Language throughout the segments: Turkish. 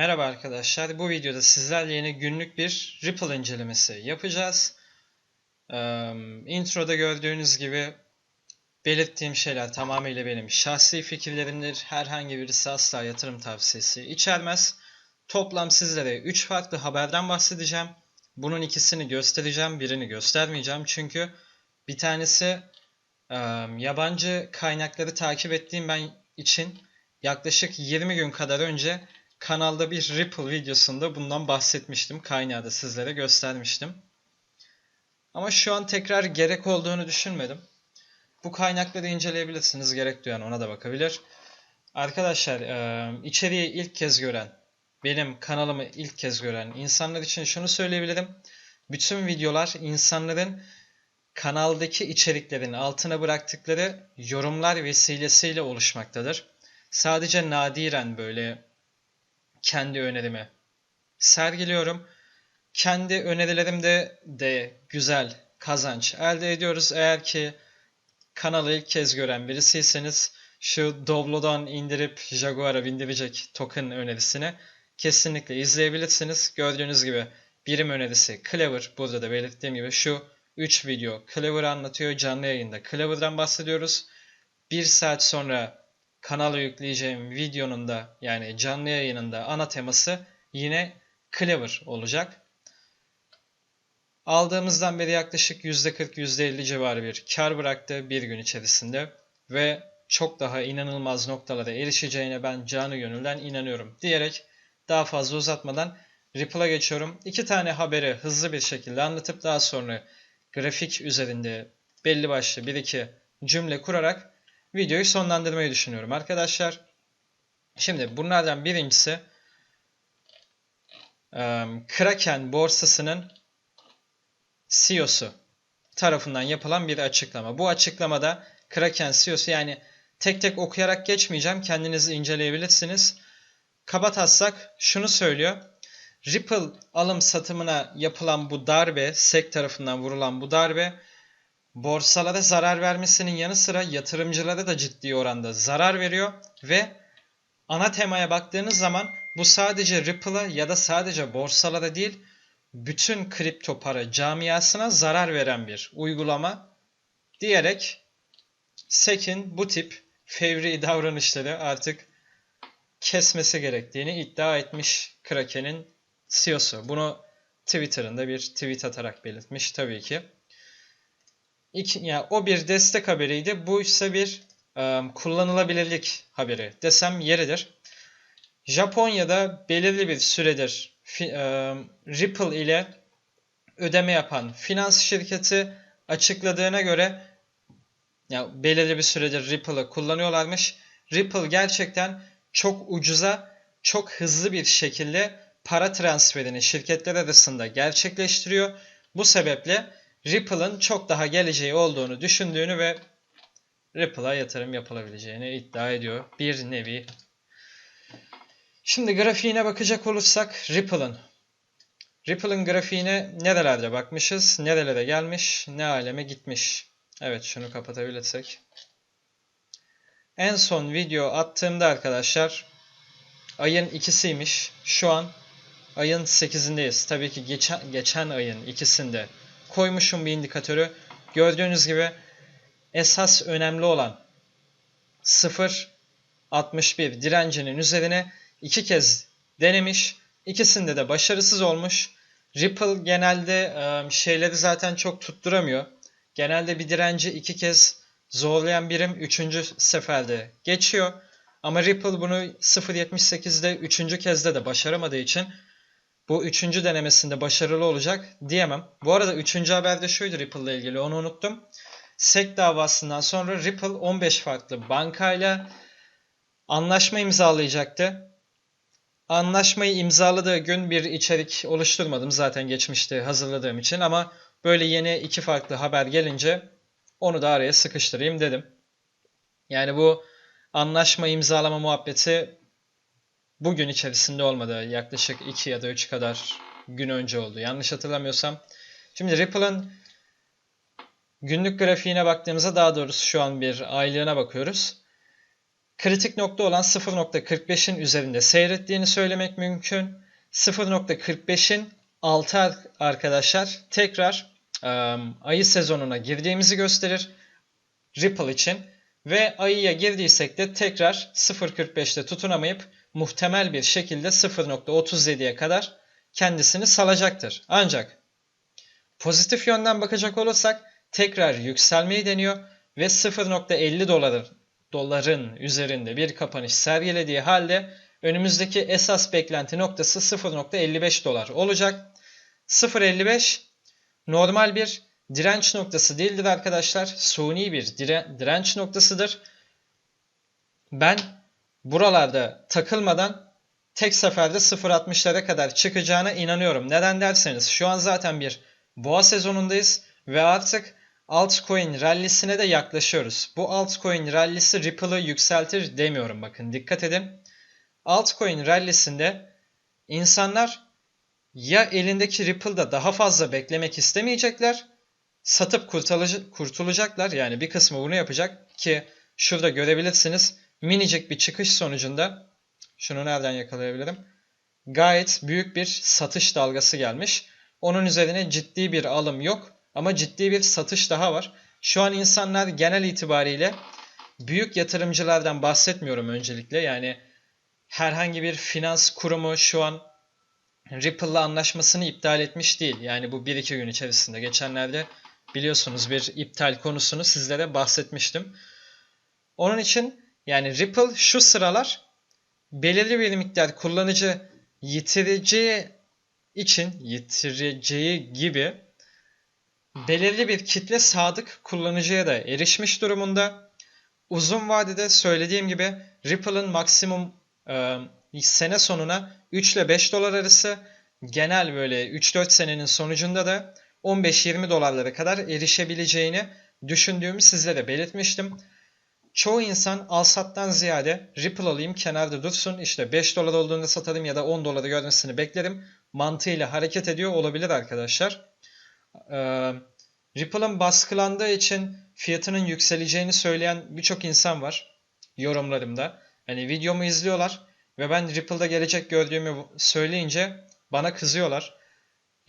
Merhaba arkadaşlar. Bu videoda sizlerle yeni günlük bir Ripple incelemesi yapacağız. Ee, introda gördüğünüz gibi belirttiğim şeyler tamamıyla benim şahsi fikirlerimdir. Herhangi birisi asla yatırım tavsiyesi içermez. Toplam sizlere 3 farklı haberden bahsedeceğim. Bunun ikisini göstereceğim, birini göstermeyeceğim. Çünkü bir tanesi e, yabancı kaynakları takip ettiğim ben için yaklaşık 20 gün kadar önce kanalda bir Ripple videosunda bundan bahsetmiştim. Kaynağı da sizlere göstermiştim. Ama şu an tekrar gerek olduğunu düşünmedim. Bu kaynakları inceleyebilirsiniz. Gerek duyan ona da bakabilir. Arkadaşlar içeriği ilk kez gören, benim kanalımı ilk kez gören insanlar için şunu söyleyebilirim. Bütün videolar insanların kanaldaki içeriklerin altına bıraktıkları yorumlar vesilesiyle oluşmaktadır. Sadece nadiren böyle kendi önerimi sergiliyorum. Kendi önerilerimde de güzel kazanç elde ediyoruz. Eğer ki kanalı ilk kez gören birisiyseniz şu Doblo'dan indirip Jaguar'a bindirecek token önerisini kesinlikle izleyebilirsiniz. Gördüğünüz gibi birim önerisi Clever. Burada da belirttiğim gibi şu 3 video Clever anlatıyor. Canlı yayında Clever'dan bahsediyoruz. Bir saat sonra kanala yükleyeceğim videonun da yani canlı yayınında ana teması yine Clever olacak. Aldığımızdan beri yaklaşık %40 %50 civarı bir kar bıraktı bir gün içerisinde ve çok daha inanılmaz noktalara erişeceğine ben canı gönülden inanıyorum diyerek daha fazla uzatmadan Ripple'a geçiyorum. İki tane haberi hızlı bir şekilde anlatıp daha sonra grafik üzerinde belli başlı bir iki cümle kurarak videoyu sonlandırmayı düşünüyorum arkadaşlar. Şimdi bunlardan birincisi Kraken borsasının CEO'su tarafından yapılan bir açıklama. Bu açıklamada Kraken CEO'su yani tek tek okuyarak geçmeyeceğim. Kendiniz inceleyebilirsiniz. Kaba taslak şunu söylüyor. Ripple alım satımına yapılan bu darbe, SEC tarafından vurulan bu darbe borsalara zarar vermesinin yanı sıra yatırımcılara da ciddi oranda zarar veriyor ve ana temaya baktığınız zaman bu sadece Ripple'a ya da sadece borsalara değil bütün kripto para camiasına zarar veren bir uygulama diyerek SEC'in bu tip fevri davranışları artık kesmesi gerektiğini iddia etmiş Kraken'in CEO'su. Bunu Twitter'ında bir tweet atarak belirtmiş tabii ki. İki, yani o bir destek haberiydi. Bu ise bir e, kullanılabilirlik haberi desem yeridir. Japonya'da belirli bir süredir fi, e, Ripple ile ödeme yapan finans şirketi açıkladığına göre ya belirli bir süredir Ripple'ı kullanıyorlarmış. Ripple gerçekten çok ucuza, çok hızlı bir şekilde para transferini şirketler arasında gerçekleştiriyor. Bu sebeple Ripple'ın çok daha geleceği olduğunu düşündüğünü ve Ripple'a yatırım yapılabileceğini iddia ediyor. Bir nevi. Şimdi grafiğine bakacak olursak Ripple'ın. Ripple'ın grafiğine nerelerde bakmışız, nerelere gelmiş, ne aleme gitmiş. Evet şunu kapatabilirsek. En son video attığımda arkadaşlar ayın ikisiymiş. Şu an ayın 8'indeyiz. Tabii ki geçen, geçen ayın ikisinde koymuşum bir indikatörü. Gördüğünüz gibi esas önemli olan 0.61 direncinin üzerine iki kez denemiş. İkisinde de başarısız olmuş. Ripple genelde şeyleri zaten çok tutturamıyor. Genelde bir direnci iki kez zorlayan birim üçüncü seferde geçiyor. Ama Ripple bunu 0.78'de üçüncü kezde de başaramadığı için bu üçüncü denemesinde başarılı olacak diyemem. Bu arada üçüncü haber de şuydu Ripple ile ilgili onu unuttum. SEC davasından sonra Ripple 15 farklı bankayla anlaşma imzalayacaktı. Anlaşmayı imzaladığı gün bir içerik oluşturmadım zaten geçmişte hazırladığım için ama böyle yeni iki farklı haber gelince onu da araya sıkıştırayım dedim. Yani bu anlaşma imzalama muhabbeti bugün içerisinde olmadı. Yaklaşık 2 ya da 3 kadar gün önce oldu. Yanlış hatırlamıyorsam. Şimdi Ripple'ın günlük grafiğine baktığımızda daha doğrusu şu an bir aylığına bakıyoruz. kritik nokta olan 0.45'in üzerinde seyrettiğini söylemek mümkün. 0.45'in altı ar- arkadaşlar tekrar em, ayı sezonuna girdiğimizi gösterir Ripple için ve ayıya girdiysek de tekrar 0.45'te tutunamayıp muhtemel bir şekilde 0.37'ye kadar kendisini salacaktır. Ancak pozitif yönden bakacak olursak tekrar yükselmeyi deniyor ve 0.50 doların doların üzerinde bir kapanış sergilediği halde önümüzdeki esas beklenti noktası 0.55 dolar olacak. 0.55 normal bir direnç noktası değildir arkadaşlar. Suni bir dire- direnç noktasıdır. Ben buralarda takılmadan tek seferde 0.60'lara kadar çıkacağına inanıyorum. Neden derseniz şu an zaten bir boğa sezonundayız ve artık altcoin rallisine de yaklaşıyoruz. Bu altcoin rallisi Ripple'ı yükseltir demiyorum bakın dikkat edin. Altcoin rallisinde insanlar ya elindeki Ripple'da daha fazla beklemek istemeyecekler, satıp kurtulacaklar. Yani bir kısmı bunu yapacak ki şurada görebilirsiniz. Minicik bir çıkış sonucunda şunu nereden yakalayabilirim? Gayet büyük bir satış dalgası gelmiş. Onun üzerine ciddi bir alım yok ama ciddi bir satış daha var. Şu an insanlar genel itibariyle büyük yatırımcılardan bahsetmiyorum öncelikle. Yani herhangi bir finans kurumu şu an Ripple'la anlaşmasını iptal etmiş değil. Yani bu 1-2 gün içerisinde. Geçenlerde biliyorsunuz bir iptal konusunu sizlere bahsetmiştim. Onun için yani Ripple şu sıralar belirli bir miktar kullanıcı yitireceği için yitireceği gibi belirli bir kitle sadık kullanıcıya da erişmiş durumunda. Uzun vadede söylediğim gibi Ripple'ın maksimum e, sene sonuna 3 ile 5 dolar arası genel böyle 3-4 senenin sonucunda da 15-20 dolarlara kadar erişebileceğini düşündüğümü sizlere belirtmiştim. Çoğu insan alsattan ziyade Ripple alayım kenarda dursun işte 5 dolar olduğunda satarım ya da 10 doları görmesini beklerim mantığıyla hareket ediyor olabilir arkadaşlar. Ee, Ripple'ın baskılandığı için fiyatının yükseleceğini söyleyen birçok insan var yorumlarımda. Hani videomu izliyorlar ve ben Ripple'da gelecek gördüğümü söyleyince bana kızıyorlar.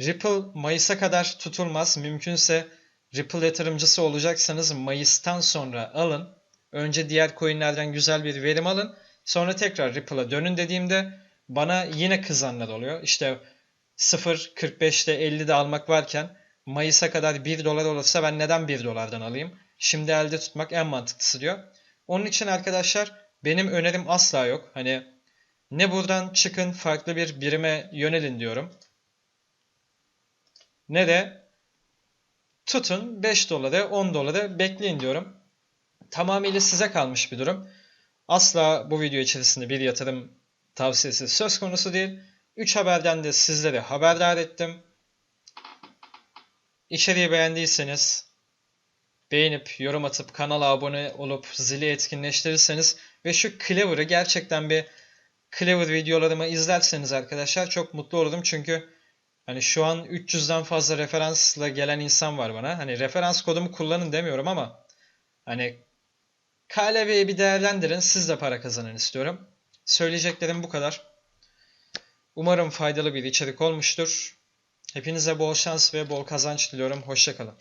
Ripple Mayıs'a kadar tutulmaz. Mümkünse Ripple yatırımcısı olacaksanız Mayıs'tan sonra alın. Önce diğer coinlerden güzel bir verim alın. Sonra tekrar Ripple'a dönün dediğimde bana yine kızanlar oluyor. İşte 0.45'te 50'de almak varken Mayıs'a kadar 1 dolar olursa ben neden 1 dolardan alayım? Şimdi elde tutmak en mantıklısı diyor. Onun için arkadaşlar benim önerim asla yok. Hani ne buradan çıkın farklı bir birime yönelin diyorum. Ne de tutun 5 doları 10 doları bekleyin diyorum. Tamamıyla size kalmış bir durum. Asla bu video içerisinde bir yatırım tavsiyesi söz konusu değil. 3 haberden de sizlere haberdar ettim. İçeriği beğendiyseniz beğenip yorum atıp kanala abone olup zili etkinleştirirseniz ve şu Clever'ı gerçekten bir Clever videolarımı izlerseniz arkadaşlar çok mutlu olurum çünkü hani şu an 300'den fazla referansla gelen insan var bana. Hani referans kodumu kullanın demiyorum ama hani KLV'yi bir değerlendirin siz de para kazanın istiyorum. Söyleyeceklerim bu kadar. Umarım faydalı bir içerik olmuştur. Hepinize bol şans ve bol kazanç diliyorum. Hoşçakalın.